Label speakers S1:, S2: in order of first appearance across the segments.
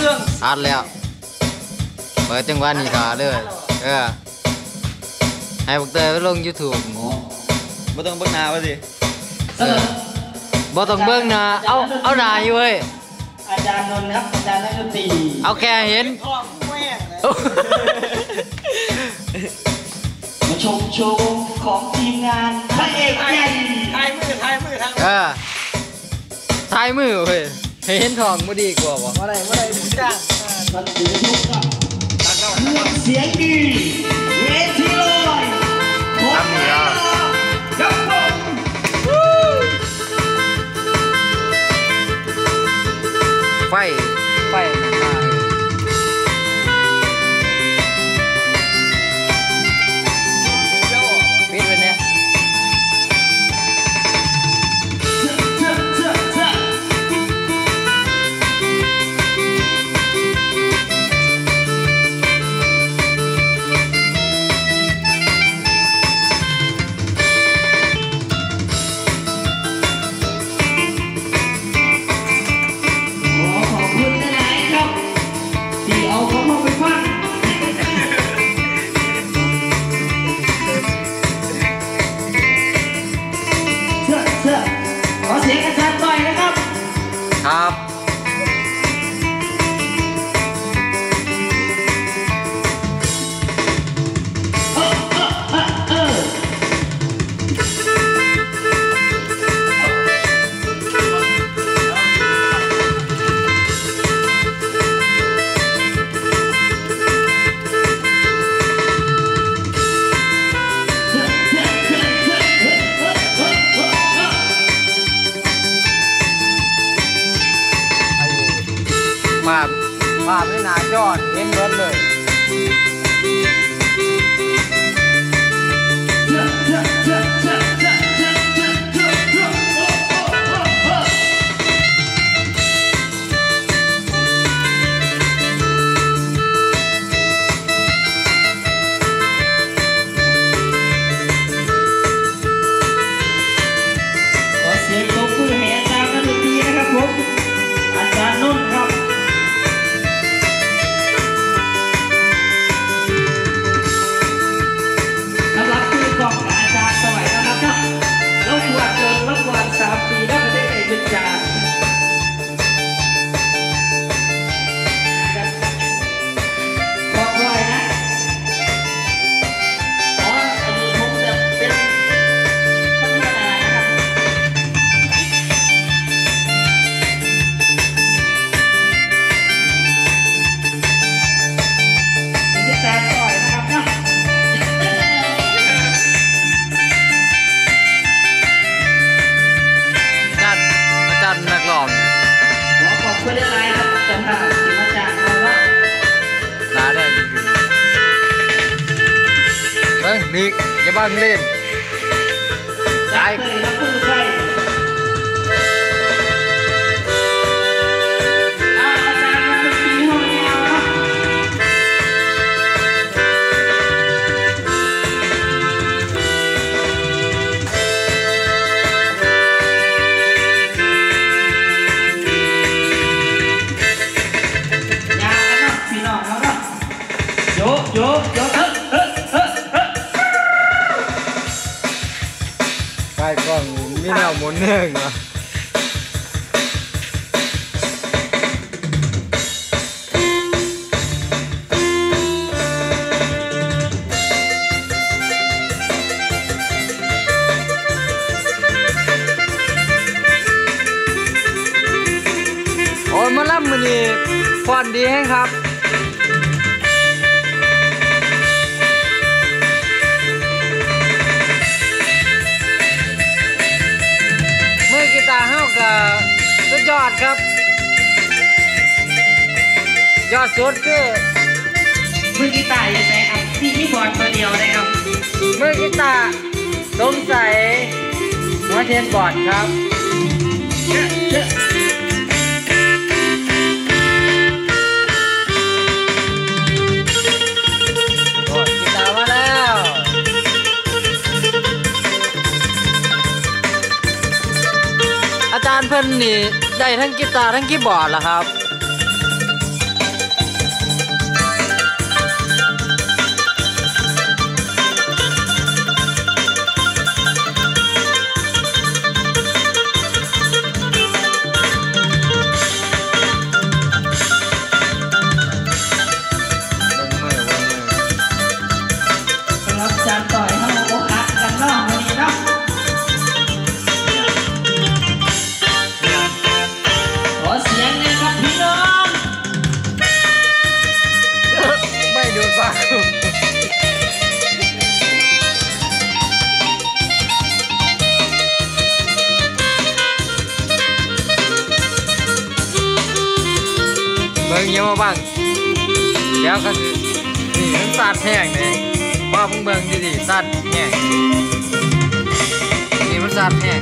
S1: รื่อง
S2: อัดแล้ว เปิดจังหวะนี้ก็เลย เออ ให้พวกเตยไปลง YouTube
S3: ไม่ต้องเบิ่งหน้าว่าสิ
S1: เออ
S2: บ่ต้องเบิ่งนะเอาเอาหน้าอยู่เว้ย
S1: อาจารย์นนท์ครับ อาจารย์นักดนตรี
S2: เอาแค่เห็น
S1: มาชมโชว์ของทีมงานพระเอกใหญ่
S3: ทายมือทายมือทาง
S2: เออทายมือเว้ยให้ เห็นทองบ่ดีกว่าบ่
S3: ว่าไรว่าไรจ้าง
S1: มันถือทุกครับ
S3: ตักเข้า
S1: เครื่องเสียงดีเวทีลอยขอแน่นอนครับผม
S2: ไฟไฟาพในหน้าจอเห็นรถเลย
S1: เฮ้
S2: ยนี่อย่
S1: ใก
S2: ล้กล้องมีแนวหมุนเนื่องเหรอโอ้ยมาล่ำมือนี้ฟอนดีแห้งครับ ดยอดครับ ยอดสุดคือ
S1: มือกีตาร์อยู่ไหนครับที่คีย์บอร์ดตัวเดียวเลยครับ
S2: มือกีตาร์สงสัยหัวเทียนบอร์ดครับ จารย์เพิ่นนี่ได้ทั้งกีตาร์ทั้งคีย์บอร์ดเหรอครับ งเยี่ยมาบ้างแล้วก็คือนี่มันสาดแห้งเลยว่ามึงเบิ่งดีๆสาดแห้งนี่มันสาดแห้ง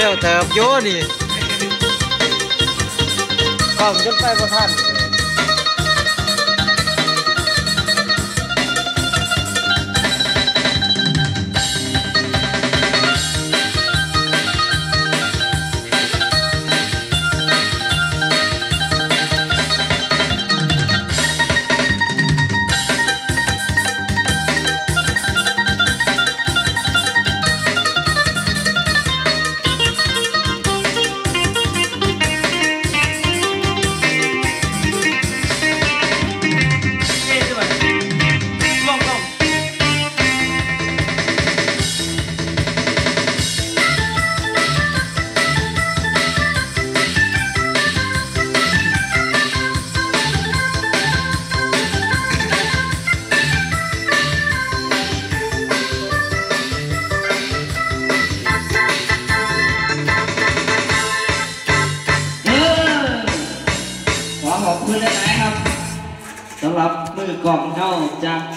S1: เร็
S2: วเติบโยนี่กล่องจนไปบ่ทัน
S1: กล่องเข้าจากต่อ